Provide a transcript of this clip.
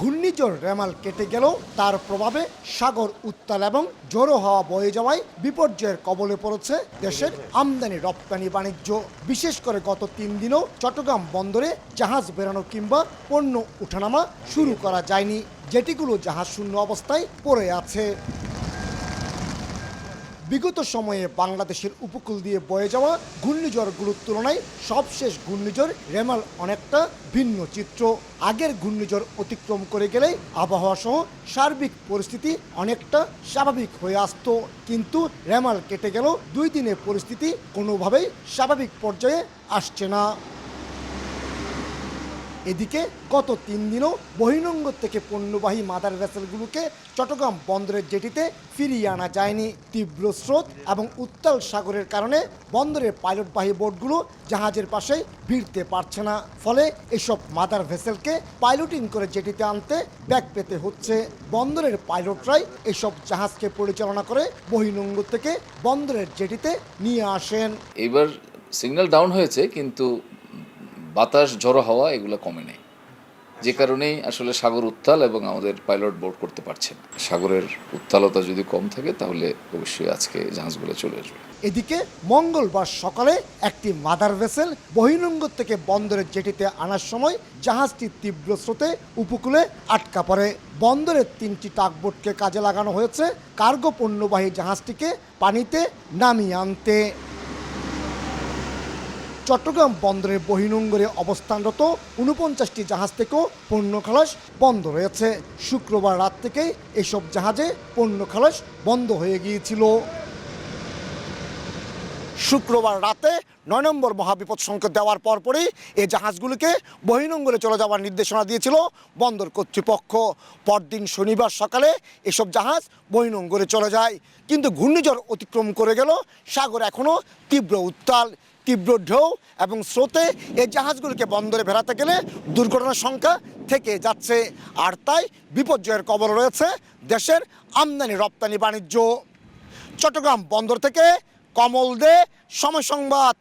ঘূর্ণিঝড় রেমাল কেটে গেলেও তার প্রভাবে সাগর উত্তাল এবং জোরো হওয়া বয়ে যাওয়ায় বিপর্যয়ের কবলে পড়েছে দেশের আমদানি রপ্তানি বাণিজ্য। বিশেষ করে গত তিন দিনও চট্টগ্রাম বন্দরে জাহাজ বেরানো কিংবা পণ্য উঠানামা শুরু করা যায়নি, যেটিগুলো জাহাজ শূন্য অবস্থায় পড়ে আছে। বিগত সময়ে বাংলাদেশের উপকূল দিয়ে বয়ে যাওয়া ঘূর্ণিঝড়গুলোর তুলনায় সবশেষ ঘূর্ণিঝড় রেমাল অনেকটা ভিন্ন চিত্র। আগের ঘূর্ণিঝড় অতিক্রম করে গেলেই আবহাওয়া সহ সার্বিক পরিস্থিতি অনেকটা স্বাভাবিক হয়ে আসতো। কিন্তু রেমাল কেটে গেল দুই দিনে পরিস্থিতি কোনোভাবেই স্বাভাবিক পর্যায়ে আসছে না। এদিকে গত তিন দিনও বহিরঙ্গ থেকে পণ্যবাহী মাদার ভেসেলগুলোকে চট্টগ্রাম বন্দরের জেটিতে ফিরিয়ে আনা যায়নি। তীব্র স্রোত এবং উত্তাল সাগরের কারণে বন্দরের পাইলটবাহী বোটগুলো জাহাজের পাশে ভিড়তে পারছে না। ফলে এসব মাদার ভেসেলকে পাইলটিং করে জেটিতে আনতে ব্যাগ পেতে হচ্ছে। বন্দরের পাইলটরাই এসব জাহাজকে পরিচালনা করে বহিরঙ্গ থেকে বন্দরের জেটিতে নিয়ে আসেন। এবার সিগন্যাল ডাউন হয়েছে, কিন্তু বাতাস ঝড়ো হাওয়া এগুলো কমে নেই। যে কারণেই আসলে সাগর উত্তাল এবং আমাদের পাইলট বোর্ড করতে পারছে না। সাগরের উত্তালতা যদি কম থাকে, তাহলে অবশ্যই আজকে জাহাজগুলো চলে আসবে। এদিকে মঙ্গলবার সকালে একটি মাদার ভেসেল বহিরঙ্গ থেকে বন্দরের জেটিতে আনার সময় জাহাজটি তীব্র স্রোতে উপকূলে আটকা পড়ে। বন্দরের তিনটি টাকবোটকে কাজে লাগানো হয়েছে। কার্গো পণ্যবাহী জাহাজটিকে পানিতে নামিয়ে আনতে। চট্টগ্রাম বন্দরের বহিনঙ্গরে অবস্থানরত উনপঞ্চাশটি জাহাজ থেকেও পণ্য খালাস বন্ধ রয়েছে। শুক্রবার রাত থেকেই এসব জাহাজে পণ্য খালাস বন্ধ হয়ে গিয়েছিল। শুক্রবার রাতে নয় নম্বর মহাবিপদ সংকেত দেওয়ার পরপরই এই জাহাজগুলিকে বহিনঙ্গলে চলে যাওয়ার নির্দেশনা দিয়েছিল বন্দর কর্তৃপক্ষ। পরদিন শনিবার সকালে এসব জাহাজ বহিনঙ্গলে চলে যায়, কিন্তু ঘূর্ণিঝড় অতিক্রম করে গেল, সাগর এখনও তীব্র উত্তাল। তীব্র ঢেউ এবং স্রোতে এই জাহাজগুলোকে বন্দরে ভেড়াতে গেলে দুর্ঘটনার সংখ্যা থেকে যাচ্ছে। আর তাই বিপর্যয়ের কবল রয়েছে দেশের আমদানি রপ্তানি বাণিজ্য। চট্টগ্রাম বন্দর থেকে কমল দে, সময় সংবাদ।